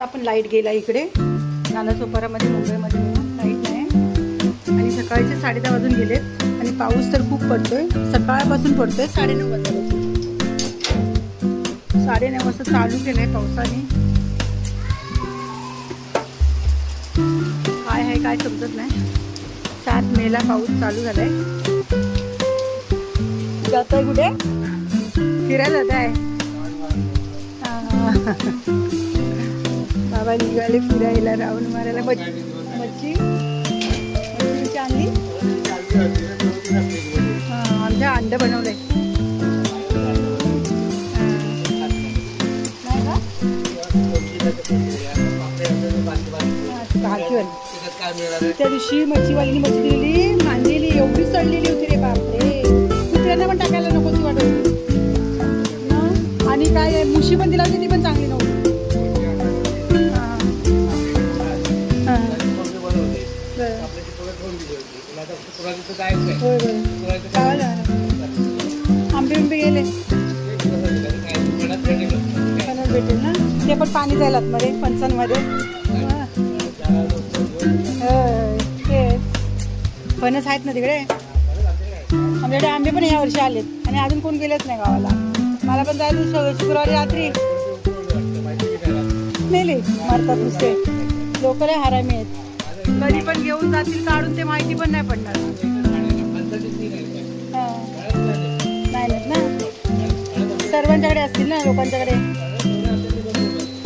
आपण लाइट गेला इकडे. नालासोपारामध्ये मुंबईमध्ये लाइट नाही आणि सकाळचे साडे दहा वाजून गेलेत. आणि पाऊस तर खूप पडतोय. सकाळपासून पडतोय साडेनऊ वाजता. साडेनऊ वाजता चालू केलंय पावसाने. काय आहे काय समजत नाही. सात मेला पाऊस चालू झालाय. जात आहे कुठे? फिरायला जात आहे बाबा निघाले फिरायला राहून मारायला. मच्छी मच्छी मच्छीची आणली हा, आमच्या अंड बनवलंय. त्या दिवशी मच्छीवालीने मच्छी दिलेली होय? आंबे बिंबे गेले. भेटेल ना. ते पण पाणी जाईल आतमध्ये फणसांमध्ये. हा. होय, तेच. फणस आहेत ना तिकडे? आमच्याकडे आंबे पण या वर्षी आलेत. आणि अजून कोण गेलेच नाही गावाला. मला पण जायचं शुक्रवारी रात्री. नेले मारतात नुसते. लोक हरामी आहेत. कधी पण घेऊन जातील काढून ते माहिती पण नाही पडणार. नाही ना सर्वांच्याकडे असतील ना लोकांच्याकडे?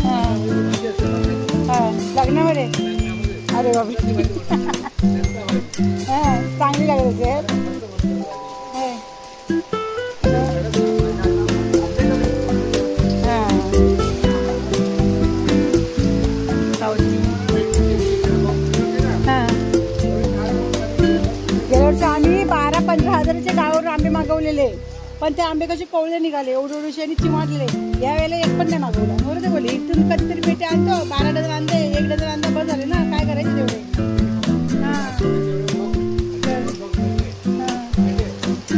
हा. हा. लग्नामध्ये? अरे बाबा हा. चांगली लागत असेल. पंधरा हजाराच्या डाळवर आंबे मागवलेले. पण ते आंबे कसे कोवळे निघाले एवढे एवढेशे आणि चिमाटले. या वेळेला एक पण नाही मागवला. बरोबर ते बोलले इथून कधीतरी पेटे आणतो. बारा डझन आणले एक डझन आणलं बस झाले ना. काय करायचे तेवढे? हां.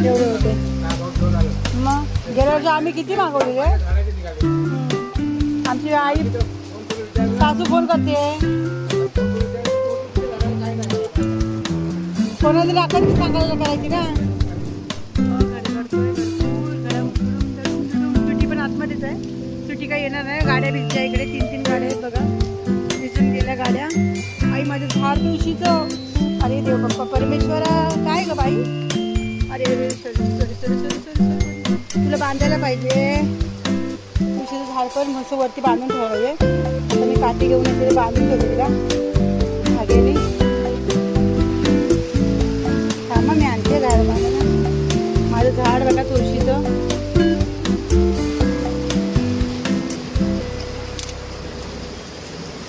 एवढे होते. मग गेल्या वर्षी आम्ही किती मागवलेले? आमची आई सासू फोन करते. कोणाला तरी आपण सांगायला करायची ना? सुटी पण आतमध्येच आहे सुटी काही येणार नाही. गाड्या भिजल्या इकडे. तीन तीन गाड्या आहेत बघा. भिजून गेल्या गाड्या. आई माझं झाड दिवशीच अरे देव बाप्पा परमेश्वरा. काय ग बाई? अरे अरे तुला बांधायला पाहिजे. तुळशीचं झाड पण मस्त वरती बांधून ठेवावे आता मी काठी घेऊन येते बांधून ठेवते का धाग्याने माझं झाड बघा तुळशीचं.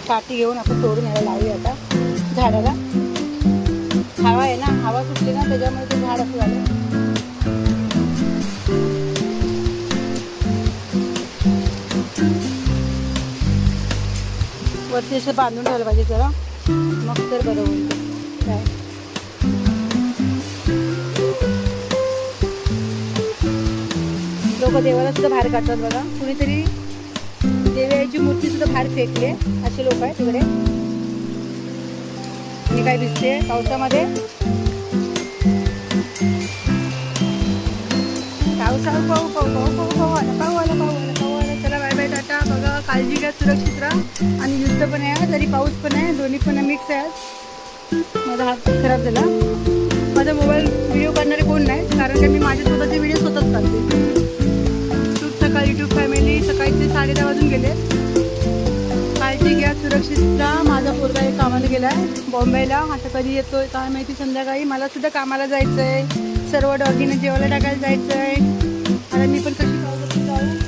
पाठी घेऊन आपण तोडून यायला लावूया आता झाडाला. हवा आहे ना हवा सुटली ना त्याच्यामुळे ते झाड असं झालं. वरती असं बांधून ठेवलं पाहिजे जरा. मग तर बरं होईल. काय? लोक देवाला सुद्धा बाहेर काढतात बघा कुणीतरी देवाची मूर्ती सुद्धा बाहेर फेकले असे लोक आहेत तिकडे मी काय दिसते पावसामध्ये पावसा पाऊ पाऊ पाऊ पाऊ पाऊ आला पाऊ आला पाऊ आला पाऊ आला चला बाय बाय टाटा बघा काळजी घ्या सुरक्षित राहा आणि युद्ध पण आहे तरी पाऊस पण आहे दोन्ही पण मिक्स आहे माझा हात खराब झाला माझा मोबाईल व्हिडिओ करणारे कोण नाही कारण की मी माझे स्वतःचे व्हिडिओ स्वतःच काढते सुरक्षितता. माझा पोरगा एक कामाला गेला आहे बॉम्बेला. आता कधी येतोय काय माहिती संध्याकाळी. मला सुद्धा कामाला जायचं आहे सर्व डॉगीने जेवायला टाकायला जायचं आहे आता मी पण कशी जाऊ